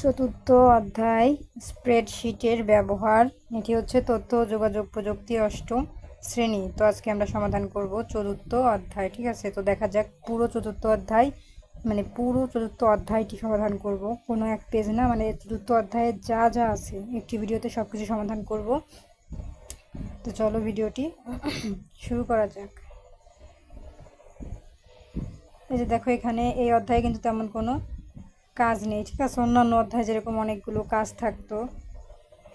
চতুর্থ অধ্যায় স্প্রেডশিটের ব্যবহার। এটি হচ্ছে তথ্য, যোগাযোগ প্রযুক্তি অষ্টম শ্রেণি। তো আজকে আমরা সমাধান করব চতুর্থ অধ্যায়, ঠিক আছে? তো দেখা যাক পুরো চতুর্থ অধ্যায় মানে পুরো চতুর্থ অধ্যায়টি সমাধান করব। কোনো এক পেজ না মানে চতুর্থ অধ্যায়ে যা যা আছে, একটি ভিডিওতে সব কিছু সমাধান করব। তো চলো ভিডিওটি শুরু করা যাক। এই যে দেখো, এখানে এই অধ্যায়ে কিন্তু তেমন কোনো কাজ নেই, ঠিক আছে? অন্যান্য অধ্যায়ে যেরকম অনেকগুলো কাজ থাকতো,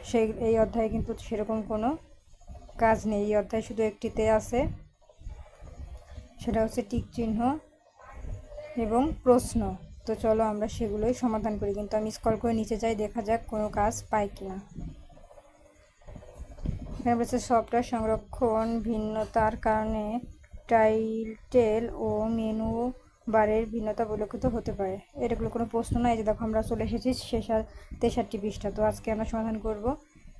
সেই, এই অধ্যায়ে কিন্তু সেরকম কোনো কাজ নেই। এই অধ্যায় শুধু একটিতে আছে, সেটা হচ্ছে টিক চিহ্ন এবং প্রশ্ন। তো চলো আমরা সেগুলোই সমাধান করি, কিন্তু আমি স্কল করে নিচে যাই, দেখা যাক কোনো কাজ পাই কিনা। এখানে বলছে, সফটওয়্যার সংরক্ষণ ভিন্নতার কারণে টাইটেল ও মেনু বারের ভিন্নতা পরিলক্ষিত হতে পারে। এটাগুলো কোনো প্রশ্ন নয় যে, দেখো আমরা চলে এসেছি শেষার তেষট্টি পৃষ্ঠা। তো আজকে আমরা সমাধান করব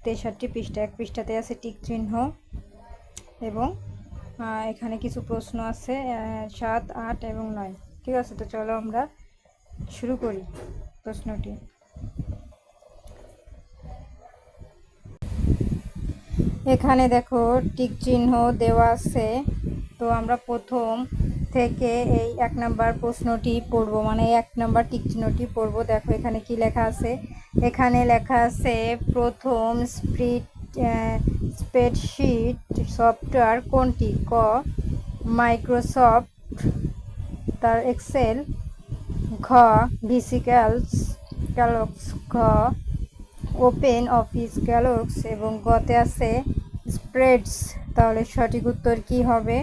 তেষট্টি পৃষ্ঠা। এক পৃষ্ঠাতে আছে টিক চিহ্ন এবং এখানে কিছু প্রশ্ন আছে সাত, আট এবং নয়। ঠিক আছে, তো চলো আমরা শুরু করি প্রশ্নটি। এখানে দেখো টিক চিহ্ন দেওয়া আছে। তো আমরা প্রথম থেকে এই এক নাম্বার প্রশ্নটি পড়ব মানে এক নাম্বার টিক চিহ্নটি পড়ব। দেখো এখানে কি লেখা আছে? এখানে লেখা আছে, প্রথম স্প্রিট স্প্রেডশিট সফটওয়্যার কোনটি? ক, মাইক্রোসফট, তার এক্সেল, ঘ, ভিসিক্যালস, ক্যালক্স, ঘ, ওপেন অফিস ক্যালক্স এবং গতে আছে স্প্রেডস। তাহলে সঠিক উত্তর কি হবে?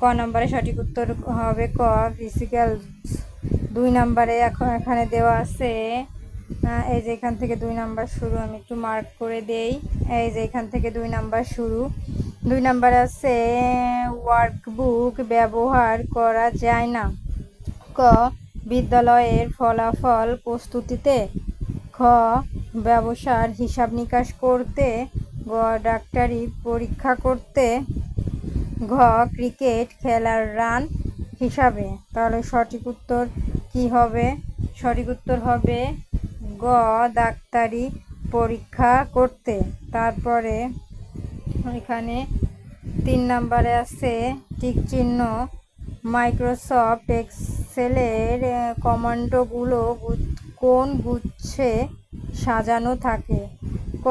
ক নম্বরে সঠিক উত্তর হবে ক ফিজিক্যাল দুই নম্বরে এখন এখানে দেওয়া আছে এই যে এখান থেকে দুই নাম্বার শুরু, আমি একটু মার্ক করে দেই, এই যে এখান থেকে দুই নাম্বার শুরু, দুই নাম্বারে আছে ওয়ার্কবুক ব্যবহার করা যায় না, ক, বিদ্যালয়ের ফলাফল প্রস্তুতিতে, খ, ব্যবসার হিসাব নিকাশ করতে, গ, ডাক্তারি পরীক্ষা করতে ঘ ক্রিকেট খেলার রান হিসাবে। তাহলে সঠিক উত্তর কি হবে? সঠিক উত্তর হবে গ, ডাক্তারি পরীক্ষা করতে। তারপরে এখানে তিন নম্বরে আছে টিক চিহ্ন। মাইক্রোসফট এক্সেলের কমান্ডোগুলো কোন গুচ্ছে সাজানো থাকে? ক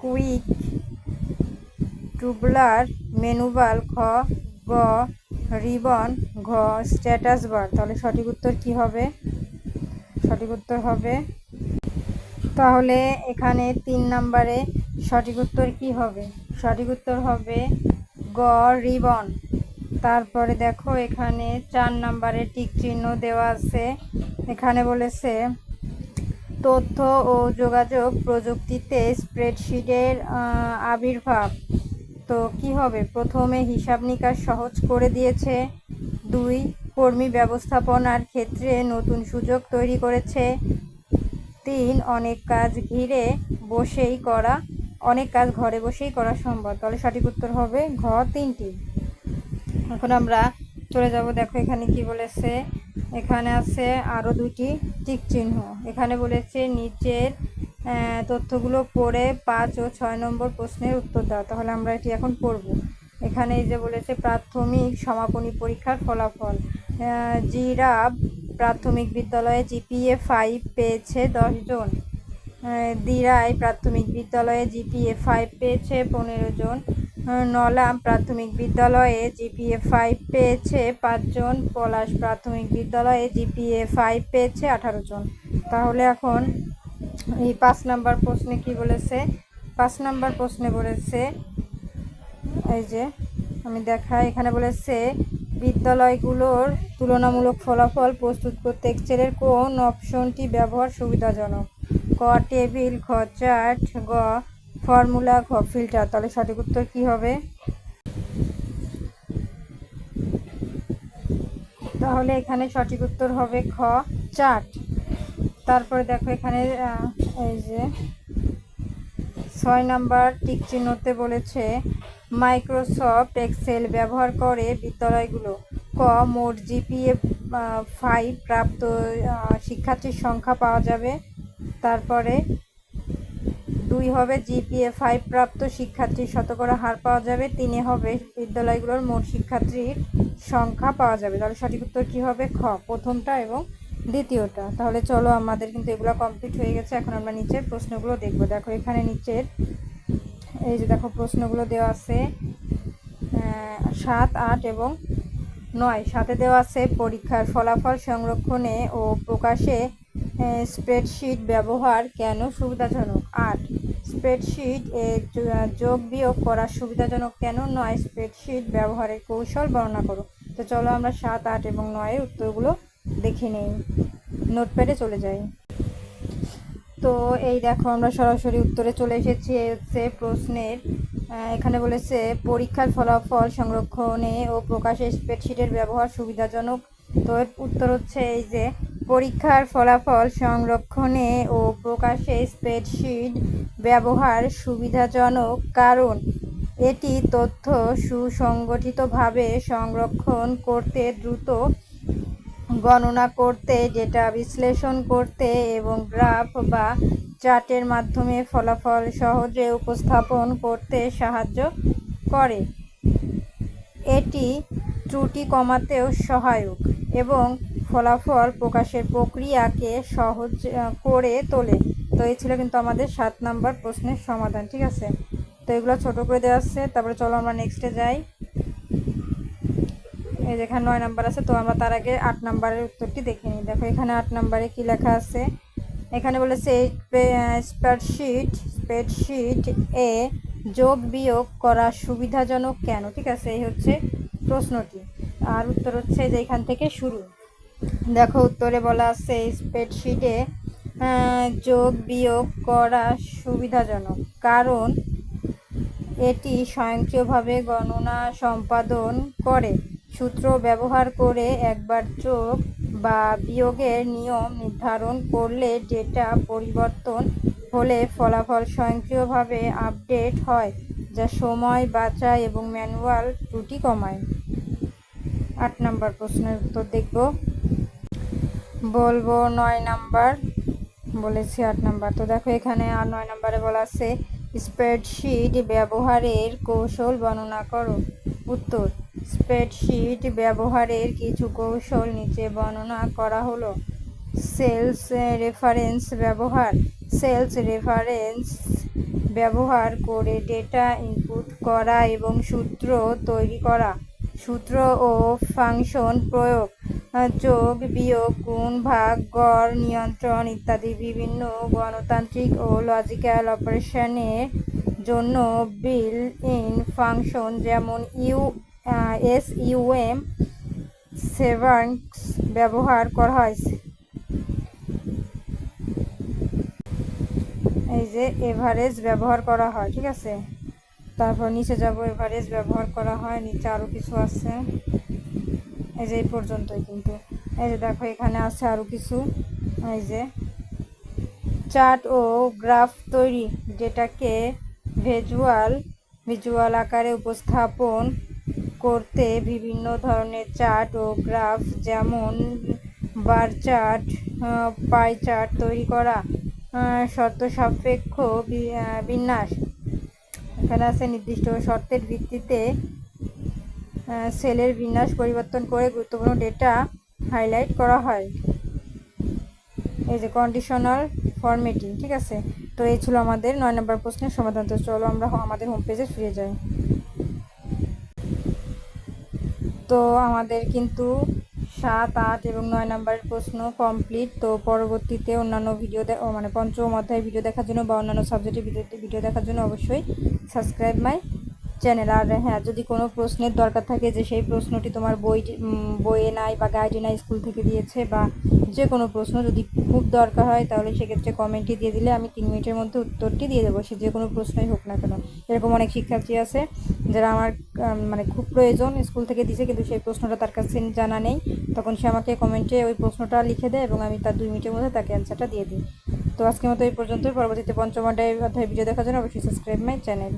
কুইক টুবলার মেনুবাল খ, গ, রিবন, ঘ, স্ট্যাটাস বার। তাহলে সঠিক উত্তর কি হবে? সঠিক উত্তর হবে? তাহলে এখানে তিন নম্বরে সঠিক উত্তর কি হবে? সঠিক উত্তর হবে গ, রিবন। তারপরে দেখো এখানে চার নম্বরে টিক চিহ্ন দেওয়া আছে। এখানে বলেছে, তথ্য ও যোগাযোগ প্রযুক্তিতে স্প্রেডশিটের আবির্ভাব। তো কি হবে? প্রথমে হিসাব নিকাশ সহজ করে দিয়েছে। দুই, কর্মী ব্যবস্থাপনার ক্ষেত্রে নতুন সুযোগ তৈরি করেছে। তিন, অনেক কাজ ঘিরে বসেই করা, অনেক কাজ ঘরে বসেই করা সম্ভব। তাহলে সঠিক উত্তর হবে ঘ, তিনটি। এখন আমরা চলে যাব, দেখো এখানে কি বলেছে? এখানে আছে আরও দুটি টিক চিহ্ন। এখানে বলেছে, নিচের তথ্যগুলো পড়ে পাঁচ ও ছয় নম্বর প্রশ্নের উত্তর দাও, তাহলে আমরা এটি এখন পড়ব। এখানে এই যে বলেছে, প্রাথমিক সমাপনী পরীক্ষার ফলাফল। জিরাব প্রাথমিক বিদ্যালয়ে জিপিএ ফাইভ পেয়েছে দশজন দিরাই প্রাথমিক বিদ্যালয়ে জিপিএ ফাইভ পেয়েছে পনেরো জন। নলাম প্রাথমিক বিদ্যালয়ে জিপিএ ফাইভ পেয়েছে পাঁচজন পলাশ প্রাথমিক বিদ্যালয়ে জিপিএ ফাইভ পেয়েছে আঠারো জন। তাহলে এখন এই পাঁচ নাম্বার প্রশ্নে কি বলেছে? পাঁচ নাম্বার প্রশ্নে বলেছে, এই যে আমি দেখাই, এখানে বলেছে, বিদ্যালয়গুলোর তুলনামূলক ফলাফল প্রস্তুত করতে এক্সেলের কোন অপশনটি ব্যবহার সুবিধাজনক? ক, টেবিল খ চার্ট, গ, ফর্মুলা, ঘ, ফিল্টার। তাহলে সঠিক উত্তর কী হবে? তাহলে এখানে সঠিক উত্তর হবে খ, চার্ট। তারপরে দেখো এখানে এই যে, ছয় নাম্বার চিহ্নতে বলেছে, মাইক্রোসফট এক্সেল ব্যবহার করে বিদ্যালয়গুলো ক মোট জিপিএ ফাইভ প্রাপ্ত শিক্ষার্থীর সংখ্যা পাওয়া যাবে। তারপরে দুই হবে জিপিএ ফাইভ প্রাপ্ত শিক্ষার্থীর শতকরা হার পাওয়া যাবে। তিনে হবে বিদ্যালয়গুলোর মোট শিক্ষার্থীর সংখ্যা পাওয়া যাবে। তাহলে সঠিক উত্তর কী হবে? খ। প্রথমটা এবং দ্বিতীয়টা। তাহলে চলো আমাদের কিন্তু এগুলো কমপ্লিট হয়ে গেছে। এখন আমরা নিচের প্রশ্নগুলো দেখব। দেখো, এখানে নিচের, এই যে দেখো প্রশ্নগুলো দেওয়া আছে সাত, আট এবং নয়। সাথে দেওয়া আছে পরীক্ষার ফলাফল সংরক্ষণে ও প্রকাশে স্প্রেডশিট ব্যবহার কেন সুবিধাজনক? আট স্প্রেডশিট যোগ বিয়োগ করা সুবিধাজনক কেন? নয় স্প্রেডশিট ব্যবহারের কৌশল বর্ণনা করো। তো চলো আমরা সাত, আট এবং নয়ের উত্তরগুলো দেখে নেই। নোটপ্যাডে চলে যাই। তো এই দেখো আমরা সরাসরি উত্তরে চলে এসেছি হচ্ছে প্রশ্নের। এখানে বলেছে, পরীক্ষার ফলাফল সংরক্ষণে ও প্রকাশে স্প্রেডশিটের ব্যবহার সুবিধাজনক। তো এর উত্তর হচ্ছে এই যে, পরীক্ষার ফলাফল সংরক্ষণে ও প্রকাশে স্প্রেডশিট ব্যবহার সুবিধাজনক কারণ, এটি তথ্য সুসংগঠিতভাবে সংরক্ষণ করতে দ্রুত গণনা করতে ডেটা বিশ্লেষণ করতে এবং গ্রাফ বা চার্টের মাধ্যমে ফলাফল সহজে উপস্থাপন করতে সাহায্য করে। এটি ত্রুটি কমাতেও সহায়ক এবং ফলাফল প্রকাশের প্রক্রিয়াকে সহজ করে তোলে। তো এই ছিল কিন্তু আমাদের সাত নাম্বার প্রশ্নের সমাধান, ঠিক আছে? তো এগুলো ছোট করে দেওয়া আছে, তারপরে চলো আমরা নেক্সটে যাই। এই যেখানে নয় নাম্বার আছে, তো আমরা তার আগে আট নাম্বারের উত্তরটি দেখে নিই। দেখো, এখানে আট নাম্বারে কি লেখা আছে? এখানে বলেছে স্প্রেডশিট স্প্রেডশিট এ যোগ বিয়োগ করা সুবিধাজনক কেন? ঠিক আছে, এই হচ্ছে প্রশ্নটি। আর উত্তর হচ্ছে যে এখান থেকে শুরু। দেখো, উত্তরে বলা আছে স্প্রেডশিটে যোগ বিয়োগ করা সুবিধাজনক। কারণ এটি স্বয়ংক্রিয়ভাবে গণনা সম্পাদন করে। সূত্র ব্যবহার করে একবার যোগ বা বিয়োগের নিয়ম নির্ধারণ করলে ডেটা পরিবর্তন হলে ফলাফল স্বয়ংক্রিয়ভাবে আপডেট হয়, যা সময় বাঁচায় এবং ম্যানুয়াল ত্রুটি কমায়। আট নাম্বার প্রশ্নের উত্তর দেখব। বলব নয় নাম্বার, বলেছি আট নাম্বার। তো দেখো এখানে আর নয় নাম্বারে বলা আছে স্প্রেডশিট ব্যবহারের কৌশল বর্ণনা করো। উত্তর স্প্রেডশিট ব্যবহারের কিছু কৌশল নিচে বর্ণনা করা হলো। সেলস রেফারেন্স ব্যবহার। সেলস রেফারেন্স ব্যবহার করে ডেটা ইনপুট করা এবং সূত্র তৈরি করা। সূত্র ও ফাংশন প্রয়োগ, যোগ, বিয়োগ, গুণ, ভাগ, গড়, নিয়ন্ত্রণ ইত্যাদি বিভিন্ন গণতান্ত্রিক ও লজিক্যাল অপারেশনের জন্য বিল ইন ফাংশন যেমন ইউ এস ইউএম সেভার্স ব্যবহার করা হয় এই যে এভারেজ ব্যবহার করা হয়, ঠিক আছে? তারপর নিচে যাব, এভারেজ ব্যবহার করা হয়, নিচে আরও কিছু আছে। এই যে এই পর্যন্তই কিন্তু। এই যে দেখো, এখানে আছে আরও কিছু। এই যে চার্ট ও গ্রাফ তৈরি, যেটাকে ভিজুয়াল ভিজুয়াল আকারে উপস্থাপন করতে বিভিন্ন ধরনের চার্ট ও গ্রাফ, যেমন বার চার্ট পাই চার্ট তৈরি করা শর্ত সাপেক্ষ বিন্যাস। এখানে আছে নির্দিষ্ট শর্তের ভিত্তিতে সেলের বিন্যাস পরিবর্তন করে গুরুত্বপূর্ণ ডেটা হাইলাইট করা হয়। এই যে কন্ডিশনাল ফরম্যাটিং ঠিক আছে? তো এই ছিল আমাদের নয় নম্বর প্রশ্নের সমাধান। তো চলো আমরা আমাদের হোম পেজে ফিরে যাই। তো আমাদের কিন্তু সাত, আট এবং নয় নম্বরের প্রশ্ন কমপ্লিট তো পরবর্তীতে অন্যান্য ভিডিও মানে পঞ্চম অধ্যায়ের ভিডিও দেখার জন্য বা অন্যান্য সাবজেক্টের ভিডিও ভিডিও দেখার জন্য অবশ্যই সাবস্ক্রাইব মাই চ্যানেল আর হ্যাঁ যদি কোনো প্রশ্নের দরকার থাকে যে সেই প্রশ্নটি তোমার বই বইয়ে নাই বা গাইডে নাই স্কুল থেকে দিয়েছে বা যে কোনো প্রশ্ন যদি খুব দরকার হয় তাহলে সেক্ষেত্রে কমেন্টে দিয়ে দিলে আমি তিন মিনিটের মধ্যে উত্তরটি দিয়ে দেবো। সে যে কোনো প্রশ্নই হোক না কেন। এরকম অনেক শিক্ষার্থী আছে। যারা আমার মানে খুব প্রয়োজন স্কুল থেকে দিছে, কিন্তু সেই প্রশ্নটা তার কাছে জানা নেই। তখন সে আমাকে কমেন্টে ওই প্রশ্নটা লিখে দেয় এবং আমি তার দুই মিনিটের মধ্যে তাকে অ্যান্সারটা দিয়ে দিই। তো আজকের মতো এই পর্যন্তই। পরবর্তীতে পঞ্চম অধ্যায় ভিডিও দেখার জন্য অবশ্যই সাবস্ক্রাইব মাই চ্যানেল